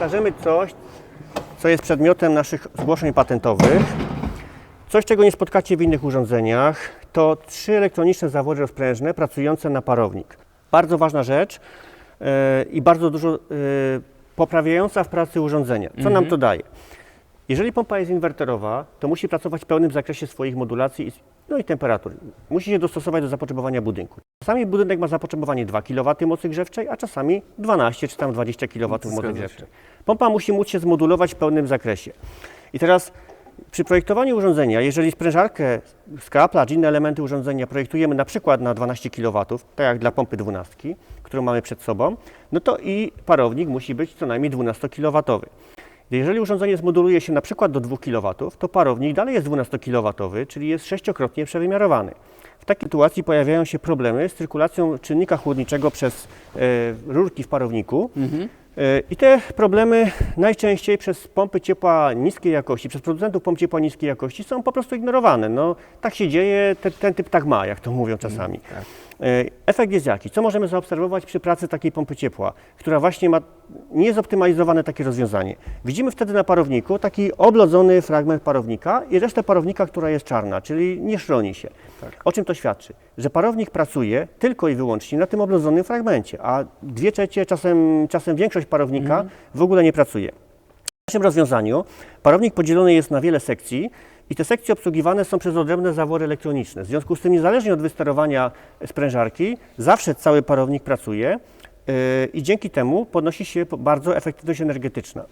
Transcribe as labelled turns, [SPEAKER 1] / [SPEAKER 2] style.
[SPEAKER 1] Pokażemy coś, co jest przedmiotem naszych zgłoszeń patentowych. Coś, czego nie spotkacie w innych urządzeniach, to trzy elektroniczne zawory rozprężne pracujące na parownik. Bardzo ważna rzecz e, i bardzo dużo e, poprawiająca w pracy urządzenia. Co nam to daje? Jeżeli pompa jest inwerterowa, to musi pracować w pełnym zakresie swoich modulacji i, no i temperatur. Musi się dostosować do zapotrzebowania budynku. Czasami budynek ma zapotrzebowanie 2 kW mocy grzewczej, a czasami 12 czy tam 20 kW mocy grzewczej. Pompa musi móc się zmodulować w pełnym zakresie. I teraz przy projektowaniu urządzenia, jeżeli sprężarkę, skapla czy inne elementy urządzenia projektujemy na przykład na 12 kW, tak jak dla pompy 12, którą mamy przed sobą, no to i parownik musi być co najmniej 12 kW. Jeżeli urządzenie zmoduluje się na przykład do 2 kW, to parownik dalej jest 12 kW, czyli jest sześciokrotnie przewymiarowany. W takiej sytuacji pojawiają się problemy z cyrkulacją czynnika chłodniczego przez e, rurki w parowniku. E, I te problemy najczęściej przez pompy ciepła niskiej jakości, przez producentów pomp ciepła niskiej jakości są po prostu ignorowane. No, tak się dzieje, te, ten typ tak ma, jak to mówią czasami. E, Efekt jest jaki? Co możemy zaobserwować przy pracy takiej pompy ciepła, która właśnie ma niezoptymalizowane takie rozwiązanie? Widzimy wtedy na parowniku taki oblodzony fragment parownika i resztę parownika, która jest czarna, czyli nie szroni się. O czym to świadczy? Że parownik pracuje tylko i wyłącznie na tym oblodzonym fragmencie, a dwie trzecie, czasem, czasem większość parownika w ogóle nie pracuje. W naszym rozwiązaniu parownik podzielony jest na wiele sekcji i te sekcje obsługiwane są przez odrębne zawory elektroniczne. W związku z tym, niezależnie od wysterowania sprężarki, zawsze cały parownik pracuje yy, i dzięki temu podnosi się bardzo efektywność energetyczna.